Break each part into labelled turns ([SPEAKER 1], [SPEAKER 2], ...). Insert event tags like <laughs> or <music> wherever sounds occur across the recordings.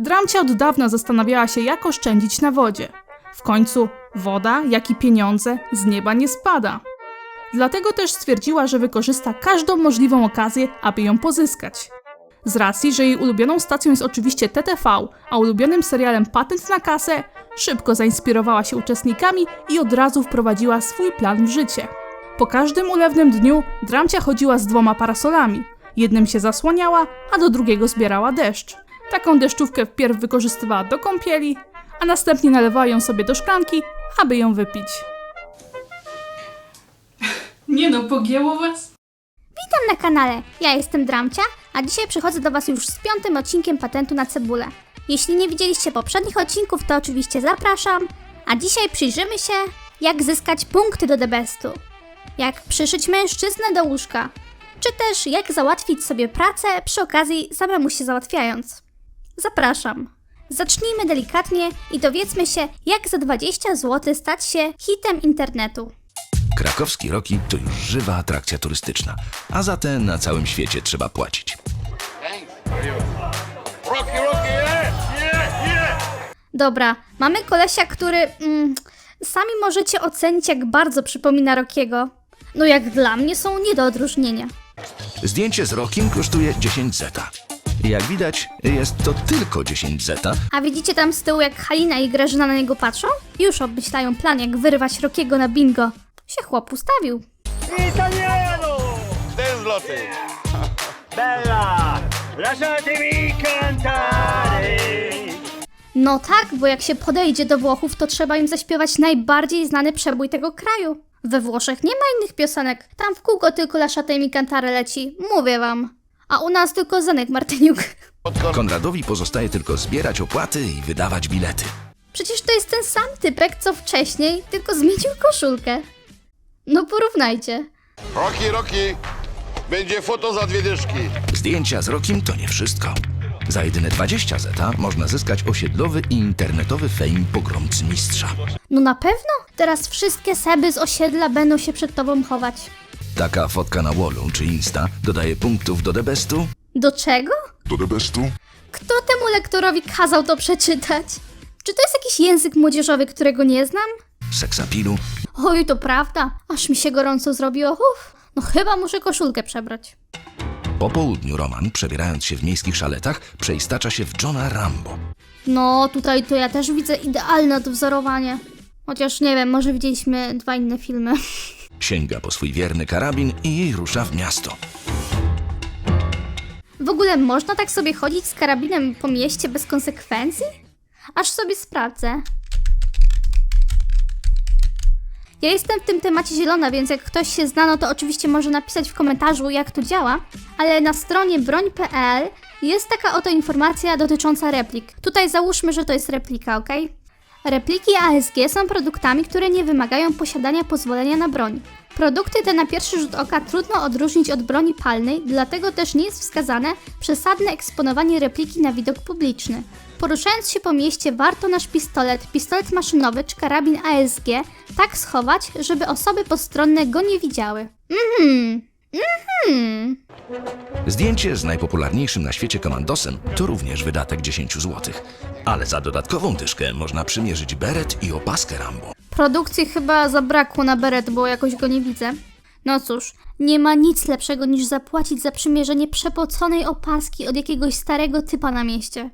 [SPEAKER 1] Dramcia od dawna zastanawiała się, jak oszczędzić na wodzie. W końcu woda, jak i pieniądze z nieba nie spada. Dlatego też stwierdziła, że wykorzysta każdą możliwą okazję, aby ją pozyskać. Z racji, że jej ulubioną stacją jest oczywiście TTV, a ulubionym serialem Patent na kasę, szybko zainspirowała się uczestnikami i od razu wprowadziła swój plan w życie. Po każdym ulewnym dniu Dramcia chodziła z dwoma parasolami. Jednym się zasłaniała, a do drugiego zbierała deszcz. Taką deszczówkę wpierw wykorzystywała do kąpieli, a następnie nalewała ją sobie do szklanki, aby ją wypić. Nie no, pogięło was?
[SPEAKER 2] Witam na kanale, ja jestem Dramcia, a dzisiaj przychodzę do Was już z piątym odcinkiem patentu na cebulę. Jeśli nie widzieliście poprzednich odcinków, to oczywiście zapraszam, a dzisiaj przyjrzymy się, jak zyskać punkty do debestu, jak przyszyć mężczyznę do łóżka, czy też jak załatwić sobie pracę przy okazji samemu się załatwiając. Zapraszam. Zacznijmy delikatnie i dowiedzmy się, jak za 20 zł stać się hitem internetu.
[SPEAKER 3] Krakowski Roki to już żywa atrakcja turystyczna, a za te na całym świecie trzeba płacić.
[SPEAKER 4] Rocky, Rocky, yeah, yeah, yeah!
[SPEAKER 2] Dobra, mamy kolesia, który. Mm, sami możecie ocenić, jak bardzo przypomina Rockiego. No, jak dla mnie są nie do odróżnienia.
[SPEAKER 3] Zdjęcie z Rokiem kosztuje 10 zeta. Jak widać, jest to tylko 10 zeta,
[SPEAKER 2] A widzicie tam z tyłu, jak Halina i Grażyna na niego patrzą? Już obmyślają plan, jak wyrwać Rockiego na bingo. Się chłop ustawił.
[SPEAKER 4] Italiano! Ten zloty. <laughs> Bella, lasciatemi cantare.
[SPEAKER 2] No tak, bo jak się podejdzie do Włochów, to trzeba im zaśpiewać najbardziej znany przebój tego kraju. We Włoszech nie ma innych piosenek. Tam w kółko tylko Lasciatemi Cantare leci. Mówię wam. A u nas tylko Zenek Martyniuk.
[SPEAKER 3] Konradowi pozostaje tylko zbierać opłaty i wydawać bilety.
[SPEAKER 2] Przecież to jest ten sam typek, co wcześniej, tylko zmienił koszulkę. No porównajcie.
[SPEAKER 4] Rocky, Rocky. Będzie foto za dwie dyszki.
[SPEAKER 3] Zdjęcia z Rokim to nie wszystko. Za jedyne 20 zeta można zyskać osiedlowy i internetowy fame pogromcy mistrza.
[SPEAKER 2] No na pewno? Teraz wszystkie seby z osiedla będą się przed tobą chować.
[SPEAKER 3] Taka fotka na wallu czy insta dodaje punktów do debestu,
[SPEAKER 2] Do czego?
[SPEAKER 4] Do the bestu?
[SPEAKER 2] Kto temu lektorowi kazał to przeczytać? Czy to jest jakiś język młodzieżowy, którego nie znam?
[SPEAKER 3] seksapilu
[SPEAKER 2] Oj, to prawda. Aż mi się gorąco zrobiło. Uff, no chyba muszę koszulkę przebrać.
[SPEAKER 3] Po południu Roman, przebierając się w miejskich szaletach, przeistacza się w Johna Rambo.
[SPEAKER 2] No, tutaj to ja też widzę idealne odwzorowanie. Chociaż nie wiem, może widzieliśmy dwa inne filmy. <laughs>
[SPEAKER 3] Sięga po swój wierny karabin i rusza w miasto.
[SPEAKER 2] W ogóle można tak sobie chodzić z karabinem po mieście bez konsekwencji? Aż sobie sprawdzę. Ja jestem w tym temacie zielona, więc jak ktoś się zna, no to oczywiście może napisać w komentarzu, jak to działa, ale na stronie broń.pl jest taka oto informacja dotycząca replik. Tutaj załóżmy, że to jest replika, ok? Repliki ASG są produktami, które nie wymagają posiadania pozwolenia na broń. Produkty te na pierwszy rzut oka trudno odróżnić od broni palnej, dlatego też nie jest wskazane przesadne eksponowanie repliki na widok publiczny. Poruszając się po mieście, warto nasz pistolet, pistolet maszynowy czy karabin ASG tak schować, żeby osoby postronne go nie widziały. Mhm. Mhm.
[SPEAKER 3] Zdjęcie z najpopularniejszym na świecie komandosem to również wydatek 10 zł. Ale za dodatkową dyszkę można przymierzyć beret i opaskę Rambo.
[SPEAKER 2] Produkcji chyba zabrakło na beret, bo jakoś go nie widzę. No cóż, nie ma nic lepszego niż zapłacić za przymierzenie przepoconej opaski od jakiegoś starego typa na mieście.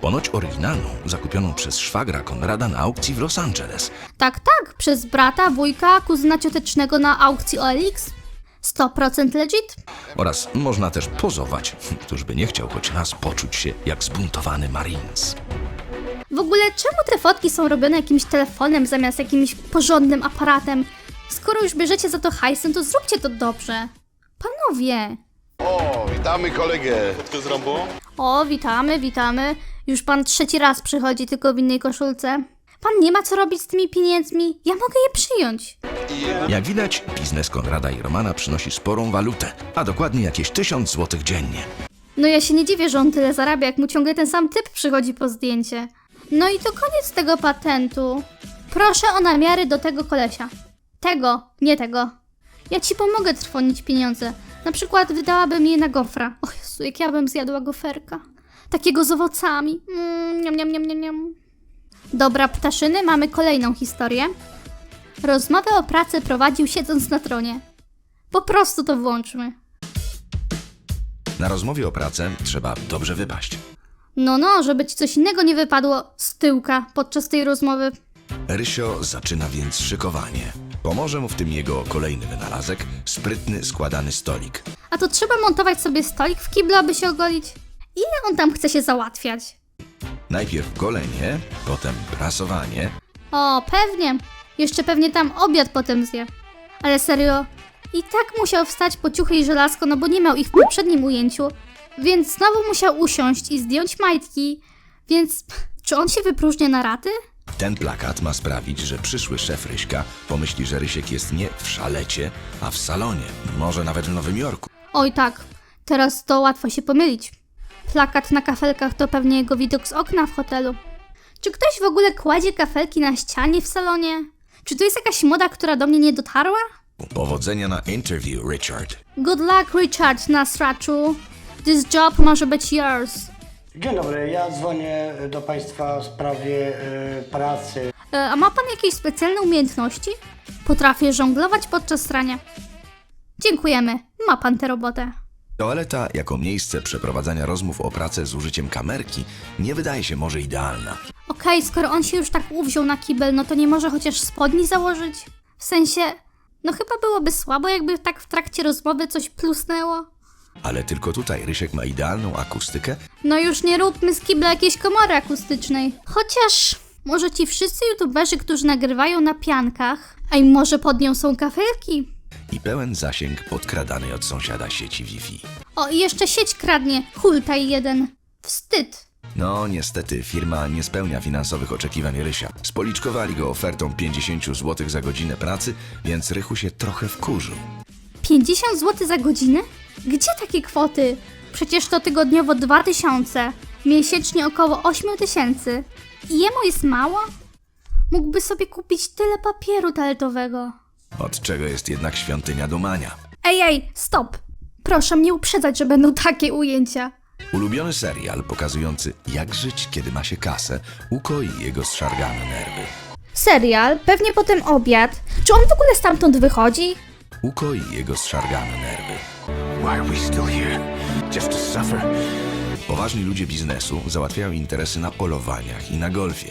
[SPEAKER 3] Ponoć oryginalną, zakupioną przez szwagra Konrada na aukcji w Los Angeles.
[SPEAKER 2] Tak, tak, przez brata, wujka, kuzyna ciotecznego na aukcji OLX. 100% legit?
[SPEAKER 3] Oraz można też pozować, któż by nie chciał choć raz poczuć się jak zbuntowany Marines.
[SPEAKER 2] W ogóle czemu te fotki są robione jakimś telefonem zamiast jakimś porządnym aparatem? Skoro już bierzecie za to hajsem, to zróbcie to dobrze. Panowie!
[SPEAKER 4] O, witamy kolegę. Kto z Rambo?
[SPEAKER 2] O, witamy, witamy. Już pan trzeci raz przychodzi, tylko w innej koszulce. Pan nie ma co robić z tymi pieniędzmi. Ja mogę je przyjąć.
[SPEAKER 3] Jak widać, biznes Konrada i Romana przynosi sporą walutę, a dokładnie jakieś 1000 zł dziennie.
[SPEAKER 2] No ja się nie dziwię, że on tyle zarabia, jak mu ciągle ten sam typ przychodzi po zdjęcie. No i to koniec tego patentu. Proszę o namiary do tego kolesia. Tego, nie tego. Ja ci pomogę trwonić pieniądze. Na przykład wydałabym je na gofra. O Jezu, jak ja bym zjadła goferka. Takiego z owocami. Mmm, Niam, niam, niam, niam, niam. Dobra, ptaszyny, mamy kolejną historię. Rozmowę o pracy prowadził siedząc na tronie. Po prostu to włączmy.
[SPEAKER 3] Na rozmowie o pracę trzeba dobrze wypaść.
[SPEAKER 2] No, no, żeby ci coś innego nie wypadło z tyłka podczas tej rozmowy.
[SPEAKER 3] Rysio zaczyna więc szykowanie. Pomoże mu w tym jego kolejny wynalazek sprytny, składany stolik.
[SPEAKER 2] A to trzeba montować sobie stolik w kiblu, aby się ogolić? Ile on tam chce się załatwiać?
[SPEAKER 3] Najpierw golenie, potem prasowanie,
[SPEAKER 2] O, pewnie. Jeszcze pewnie tam obiad potem zje. Ale serio, i tak musiał wstać po ciuchy i żelazko, no bo nie miał ich w poprzednim ujęciu. Więc znowu musiał usiąść i zdjąć majtki. Więc <laughs> czy on się wypróżnia na raty?
[SPEAKER 3] Ten plakat ma sprawić, że przyszły szef Ryśka pomyśli, że Rysiek jest nie w szalecie, a w salonie, może nawet w Nowym Jorku.
[SPEAKER 2] Oj tak, teraz to łatwo się pomylić. Plakat na kafelkach to pewnie jego widok z okna w hotelu. Czy ktoś w ogóle kładzie kafelki na ścianie w salonie? Czy to jest jakaś moda, która do mnie nie dotarła?
[SPEAKER 3] Powodzenia na interview, Richard.
[SPEAKER 2] Good luck, Richard, na straczu. This job może być yours.
[SPEAKER 5] Dzień dobry, ja dzwonię do Państwa w sprawie y, pracy.
[SPEAKER 2] E, a ma pan jakieś specjalne umiejętności? Potrafię żonglować podczas strania. Dziękujemy, ma pan tę robotę.
[SPEAKER 3] Toaleta jako miejsce przeprowadzania rozmów o pracę z użyciem kamerki nie wydaje się może idealna.
[SPEAKER 2] Okej, skoro on się już tak uwziął na kibel, no to nie może chociaż spodni założyć? W sensie, no chyba byłoby słabo, jakby tak w trakcie rozmowy coś plusnęło.
[SPEAKER 3] Ale tylko tutaj Rysiek ma idealną akustykę
[SPEAKER 2] No już nie róbmy z kibla jakiejś komory akustycznej. Chociaż może ci wszyscy youtuberzy, którzy nagrywają na piankach, a i może pod nią są kafelki?
[SPEAKER 3] I pełen zasięg podkradanej od sąsiada sieci Wi-Fi.
[SPEAKER 2] O, i jeszcze sieć kradnie, hultaj jeden. Wstyd.
[SPEAKER 3] No, niestety, firma nie spełnia finansowych oczekiwań Rysia. Spoliczkowali go ofertą 50 zł za godzinę pracy, więc Rychu się trochę wkurzył.
[SPEAKER 2] 50 zł za godzinę? Gdzie takie kwoty? Przecież to tygodniowo 2000, miesięcznie około 8000. I jemu jest mało? Mógłby sobie kupić tyle papieru toaletowego.
[SPEAKER 3] Od czego jest jednak świątynia dumania.
[SPEAKER 2] Ej, ej, stop! Proszę mnie uprzedzać, że będą takie ujęcia.
[SPEAKER 3] Ulubiony serial pokazujący jak żyć, kiedy ma się kasę, ukoi jego zszargane nerwy.
[SPEAKER 2] Serial, pewnie potem obiad. Czy on w ogóle stamtąd wychodzi?
[SPEAKER 3] Ukoi jego zszargane nerwy. Why are we still here? Just to suffer? Poważni ludzie biznesu załatwiają interesy na polowaniach i na golfie.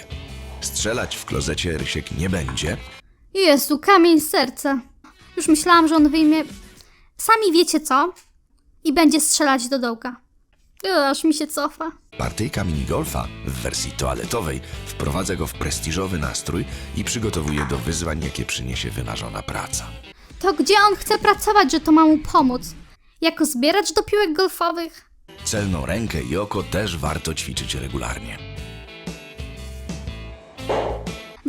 [SPEAKER 3] Strzelać w klozecie Rysiek nie będzie,
[SPEAKER 2] Jezu, kamień z serca. Już myślałam, że on wyjmie... Sami wiecie co? I będzie strzelać do dołka. Aż mi się cofa.
[SPEAKER 3] Partyjka minigolfa w wersji toaletowej wprowadza go w prestiżowy nastrój i przygotowuje do wyzwań, jakie przyniesie wymarzona praca.
[SPEAKER 2] To gdzie on chce pracować, że to ma mu pomóc? Jako zbieracz do piłek golfowych?
[SPEAKER 3] Celną rękę i oko też warto ćwiczyć regularnie.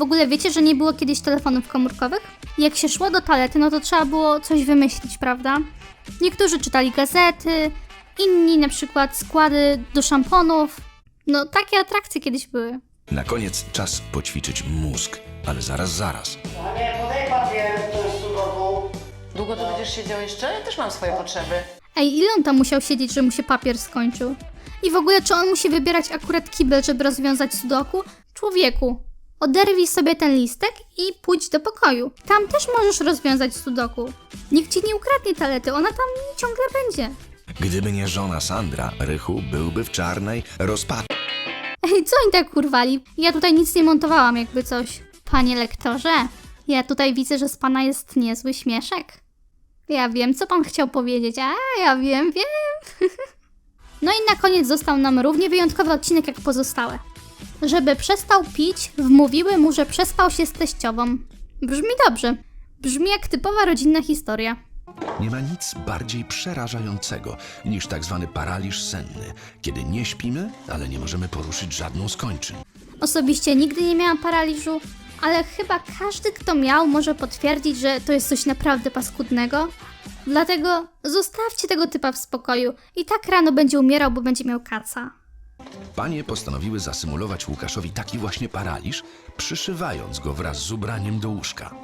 [SPEAKER 2] Ogóle wiecie, że nie było kiedyś telefonów komórkowych? Jak się szło do toalety, no to trzeba było coś wymyślić, prawda? Niektórzy czytali gazety, inni na przykład składy do szamponów. No, takie atrakcje kiedyś były.
[SPEAKER 3] Na koniec czas poćwiczyć mózg, ale zaraz, zaraz.
[SPEAKER 5] Panie, podaj papier, to jest sudoku.
[SPEAKER 6] Długo tu będziesz siedział jeszcze? Ja też mam swoje potrzeby.
[SPEAKER 2] Ej, ile on tam musiał siedzieć, że mu się papier skończył? I w ogóle, czy on musi wybierać akurat kibel, żeby rozwiązać sudoku? Człowieku, oderwij sobie ten listek i pójdź do pokoju. Tam też możesz rozwiązać sudoku. Nikt ci nie ukradnie talety, ona tam ciągle będzie.
[SPEAKER 3] Gdyby nie żona Sandra, Rychu byłby w czarnej rozpaczy.
[SPEAKER 2] Ej, co oni tak kurwali? Ja tutaj nic nie montowałam, jakby coś. Panie lektorze, ja tutaj widzę, że z pana jest niezły śmieszek. Ja wiem, co pan chciał powiedzieć, a ja wiem, wiem. <laughs> No i na koniec został nam równie wyjątkowy odcinek jak pozostałe. Żeby przestał pić, wmówiły mu, że przespał się z teściową. Brzmi dobrze. Brzmi jak typowa rodzinna historia.
[SPEAKER 3] Nie ma nic bardziej przerażającego niż tak zwany paraliż senny, kiedy nie śpimy, ale nie możemy poruszyć żadną z kończyn.
[SPEAKER 2] Osobiście nigdy nie miałam paraliżu, ale chyba każdy, kto miał, może potwierdzić, że to jest coś naprawdę paskudnego. Dlatego zostawcie tego typa w spokoju. I tak rano będzie umierał, bo będzie miał kaca.
[SPEAKER 3] Panie postanowiły zasymulować Łukaszowi taki właśnie paraliż, przyszywając go wraz z ubraniem do łóżka.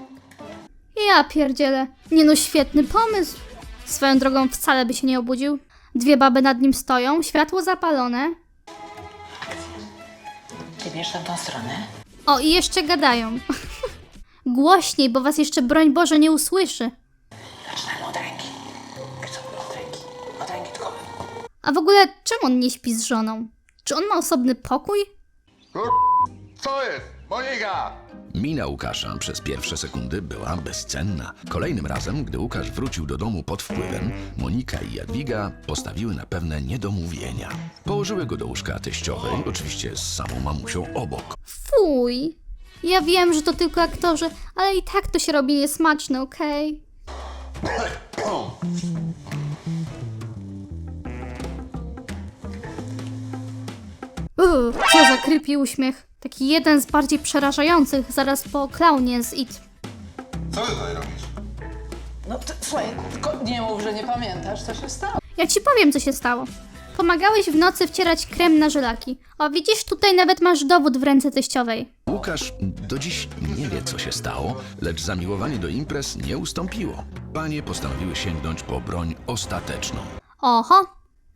[SPEAKER 2] Ja pierdzielę. Nie no, świetny pomysł. Swoją drogą wcale by się nie obudził. Dwie baby nad nim stoją, światło zapalone.
[SPEAKER 6] biegniesz tam tą stronę?
[SPEAKER 2] O, i jeszcze gadają. <laughs> Głośniej, bo was jeszcze broń Boże nie usłyszy.
[SPEAKER 6] Zaczynamy od ręki. Co? Od ręki. Od ręki tylko.
[SPEAKER 2] A w ogóle, czemu on nie śpi z żoną? Czy on ma osobny pokój?
[SPEAKER 4] Co jest? Monika!
[SPEAKER 3] Mina Łukasza przez pierwsze sekundy była bezcenna. Kolejnym razem, gdy Łukasz wrócił do domu pod wpływem, Monika i Jadwiga postawiły na pewne niedomówienia. Położyły go do łóżka teściowej, oczywiście z samą mamusią obok.
[SPEAKER 2] Fuj. Ja wiem, że to tylko aktorzy, ale i tak to się robi niesmaczne, okej? Uuu, co za krypi uśmiech. Taki jeden z bardziej przerażających, zaraz po klaunie z It.
[SPEAKER 4] Co ty tutaj robisz?
[SPEAKER 6] No ty, słuchaj, tylko nie mów, że nie pamiętasz, co się stało.
[SPEAKER 2] Ja ci powiem, co się stało. Pomagałeś w nocy wcierać krem na żylaki. O, widzisz, tutaj nawet masz dowód w ręce teściowej.
[SPEAKER 3] Łukasz do dziś nie wie, co się stało, lecz zamiłowanie do imprez nie ustąpiło. Panie postanowiły sięgnąć po broń ostateczną.
[SPEAKER 2] Oho,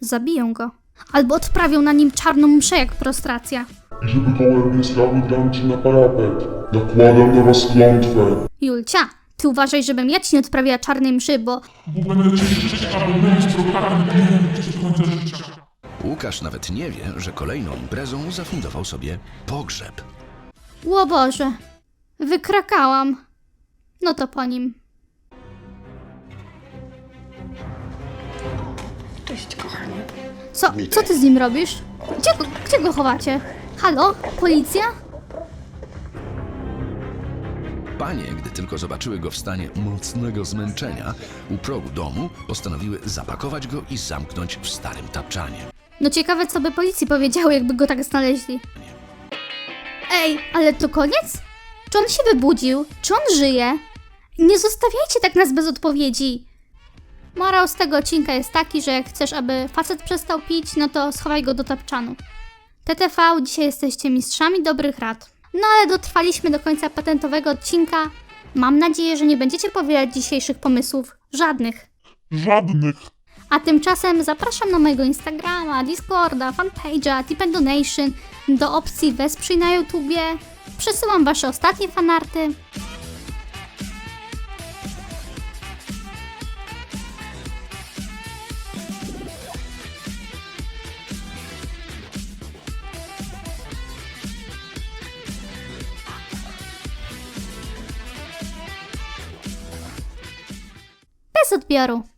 [SPEAKER 2] zabiją go. Albo odprawią na nim czarną mszę jak prostracja.
[SPEAKER 7] I żeby kołem nie spadł, dam ci na parapet. Nakładam na was klątwę.
[SPEAKER 2] Julcia, ty uważaj, żebym ja ci nie odprawiła czarnej mszy, bo
[SPEAKER 3] Łukasz nawet nie wie, że kolejną imprezą zafundował sobie pogrzeb.
[SPEAKER 2] Ło Boże, wykrakałam. No to po nim.
[SPEAKER 6] Cześć, kochanie.
[SPEAKER 2] Co, co ty z nim robisz? Gdzie go, gdzie go chowacie? Halo? Policja?
[SPEAKER 3] Panie, gdy tylko zobaczyły go w stanie mocnego zmęczenia, u progu domu postanowiły zapakować go i zamknąć w starym tapczanie.
[SPEAKER 2] No ciekawe, co by policji powiedziały, jakby go tak znaleźli. Ej, ale to koniec? Czy on się wybudził? Czy on żyje? Nie zostawiajcie tak nas bez odpowiedzi. Morał z tego odcinka jest taki, że jak chcesz, aby facet przestał pić, no to schowaj go do tapczanu. TTV, dzisiaj jesteście mistrzami dobrych rad. No ale dotrwaliśmy do końca patentowego odcinka. Mam nadzieję, że nie będziecie powielać dzisiejszych pomysłów. Żadnych.
[SPEAKER 7] Żadnych.
[SPEAKER 2] A tymczasem zapraszam na mojego Instagrama, Discorda, fanpage'a, Tip Donation, do opcji Wesprzyj na YouTubie. Przesyłam wasze ostatnie fanarty. Bez odbioru.